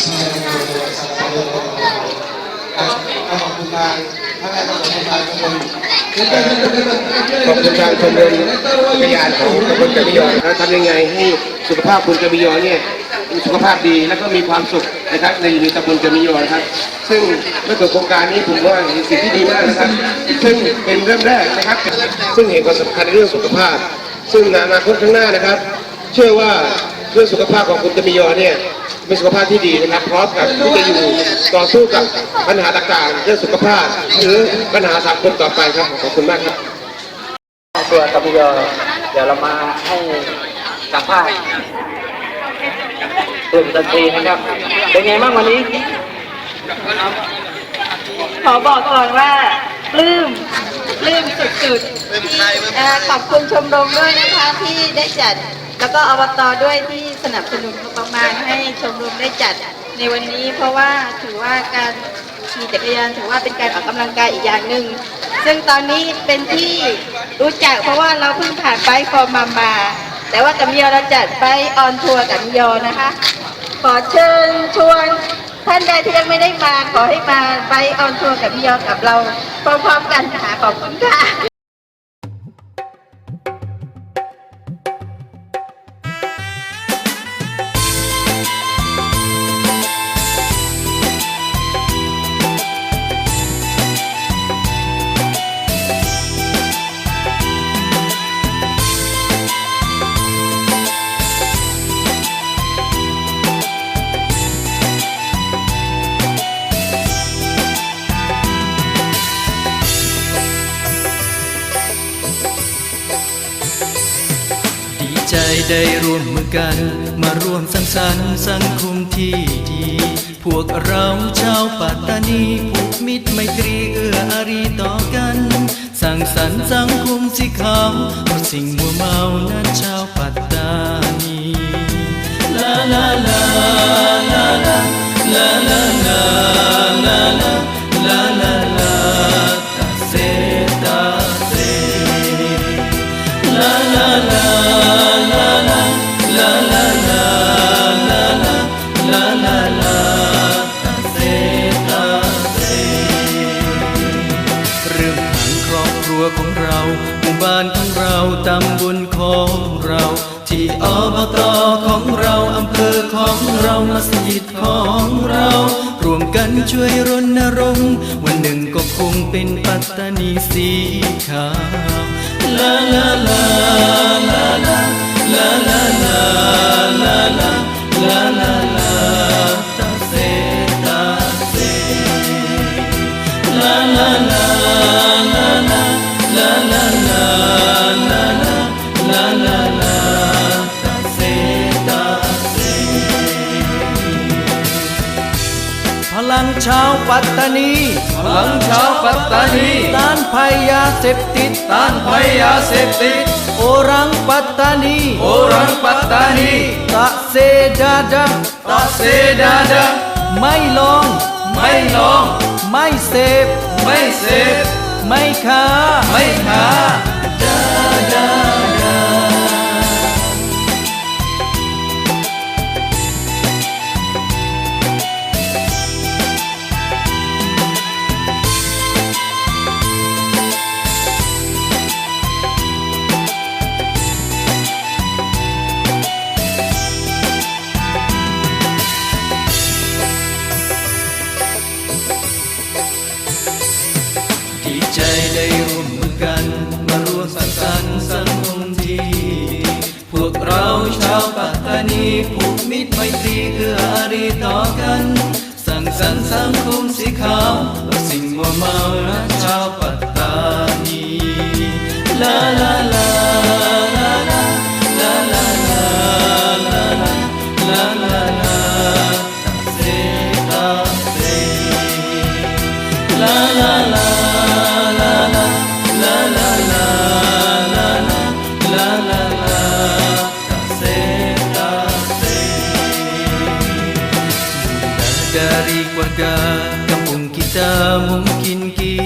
ขอบคุณทางท่านนายกสมชายทุกคนขอบคุณทางชมรมจักรยานของตำบลกระบี่ยอนนะทำยังไงให้สุขภาพคนกระบี่ยอนเนี่ยมีสุขภาพดีแล้วก็มีความสุขนะครับในในตำบลกระบี่ยอนครับ ซึ่งเมื่อเกิดโครงการนี้ผมว่าเป็นสิ่งที่ดีมากนะครับ ซึ่งเป็นเริ่มแรกนะครับ ซึ่งเห็นความสำคัญในเรื่องสุขภาพ ซึ่งในอนาคตข้างหน้านะครับ เชื่อว่า เรื่องสุขภาพของคนกระบี่ยอเนี่ยเป็นสุขภาพที่ดีนะครับพร้อมกับที่จะอยู่ต่อสู้กับปัญหาต่างๆเรื่องสุขภาพหรือปัญหาสังคมต่อไปครับขอบคุณมากครับตัวกบิยอเดี๋ยวเรามาให้สัมภาษณ์กลุ่มดนตรีนะครับ เป็นไงบ้างวันนี้ขอบอกก่อนว่าปลื้ม ปลื้มสุดๆที่เอ่อขอบคุณชมรมด้วยนะคะที่ได้จัด แล้วก็อบตด้วยที่สนับสนุนงบประมาณให้ชมรมได้จัดในวันนี้ เพราะว่าถือว่าการขี่จักรยานถือว่าเป็นการออกกำลังกายอีกอย่างหนึ่ง ซึ่งตอนนี้เป็นที่รู้จักเพราะว่าเราเพิ่งผ่านไปฟอร์มามา แต่ว่ากับมิยอเราจัดไปออนทัวร์กับมิยอนะคะ ขอเชิญชวน ท่านใดที่ยังไม่ได้มาขอให้มาไปออนทัวร์กับพี่ยอกับเราพร้อมๆกันค่ะขอบคุณค่ะ ใจได้ร่วมมือกัน มาร่วมสังสรรค์สังคมที่ดี พวกเราชาวปัตตานีผูกมิตรไมตรีเอื้ออารีต่อกันสังสรรค์สังคมสีขาวเพราะสิ่งมัวเมานั้นชาวปัตตานีลาลาลาลาลาลาลา ของเราตำบลของเรา ที่อบตของเราอำเภอของเรามัสยิดของเรา รวมกันช่วยรณรงค์วันหนึ่งก็คงเป็นปัตตานีสีขาวลาลาลาลาลาลาลา ลังชาวปัตตานีพลังชาวปัตตานีต้านภัยยาเสพติดต้านภัยยาเสพติดโอรังปัตตานีโอรังปัตตานีตะเซดาดาตะเซดาดาไม่ลองไม่ลองไม่เสพไม่เสพไม่ค้าไม่ค้าดา ใจได้ร่วมมือกัน มาร่วมสังสรรค์สังคมที่ดีพวกเราชาวปัตตานีผูกมิตรไมตรีเอื้ออารีต่อกัน สังสรรค์สังคมสีขาวสิ่งมัวเมานะชาวปัต dari keluarga kampung kita mungkin kita